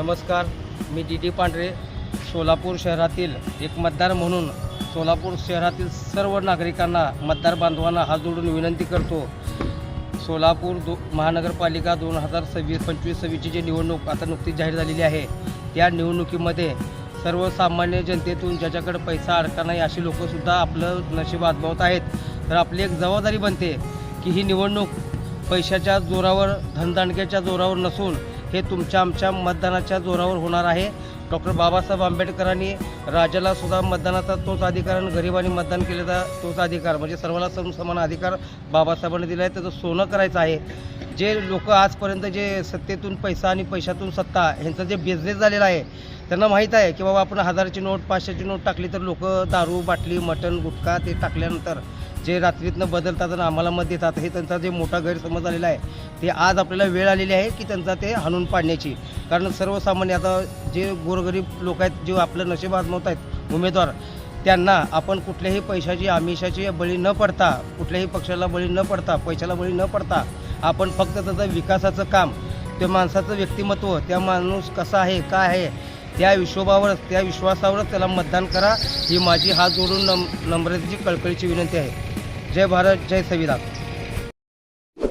नमस्कार मी D D पांढरे सोलापूर शहरातील एक मतदार म्हणून सोलापूर शहरातील सर्व नागरिकांना मतदार बांधवांना हात जोडून विनंती करतो. सोलापूर दो महानगरपालिका दोन हजार सव्वीस पंचवीस सव्वीसची जी निवडणूक आता नुकतीच जाहीर झालेली आहे त्या निवडणुकीमध्ये सर्वसामान्य जनतेतून ज्याच्याकडे पैसा अडका नाही अशी लोकंसुद्धा आपलं नशीब आजमावत आहेत. तर आपली एक जबाबदारी बनते की ही निवडणूक पैशाच्या जोरावर धनदांडक्याच्या जोरावर नसून हे तुमच्या आमच्या मतदानाच्या जोरावर होणार आहे. डॉक्टर बाबासाहेब आंबेडकरांनी राजाला सुद्धा मतदानाचा तोच अधिकार आणि गरिबांनी मतदान केलेला तोच अधिकार म्हणजे सर्वांना सम समान अधिकार बाबासाहेबांनी दिला आहे. त्याचं सोनं करायचं आहे. जे लोक आजपर्यंत जे सत्तेतून पैसा आणि पैशातून सत्ता ह्यांचा जे बिझनेस झालेला आहे त्यांना माहीत आहे की बाबा आपण हजाराची नोट पाचशेची नोट टाकली तर लोक दारू बाटली मटण गुटखा ते टाकल्यानंतर जे रात्रीतनं बदलतात आणि आम्हाला मत देतात हे त्यांचा जे मोठा गैरसमज झालेला आहे ते आज आपल्याला वेळ आलेली आहे की त्यांचा ते हाणून पाडण्याची. कारण सर्वसामान्य आता जे गोरगरीब लोक आहेत जे आपलं नशीब आजमवत आहेत उमेदवार त्यांना आपण कुठल्याही पैशाची आमिषाची बळी न पडता कुठल्याही पक्षाला बळी न पडता पैशाला बळी न पडता आपण फक्त त्याचं विकासाचं काम त्या माणसाचं व्यक्तिमत्व त्या माणूस कसा आहे काय आहे त्या हिशोबावरच त्या विश्वासावरच त्याला मतदान करा. ही माझी हात जोडून नम नम्रतेची कळकळीची विनंती आहे. जय भारत जय संविधान.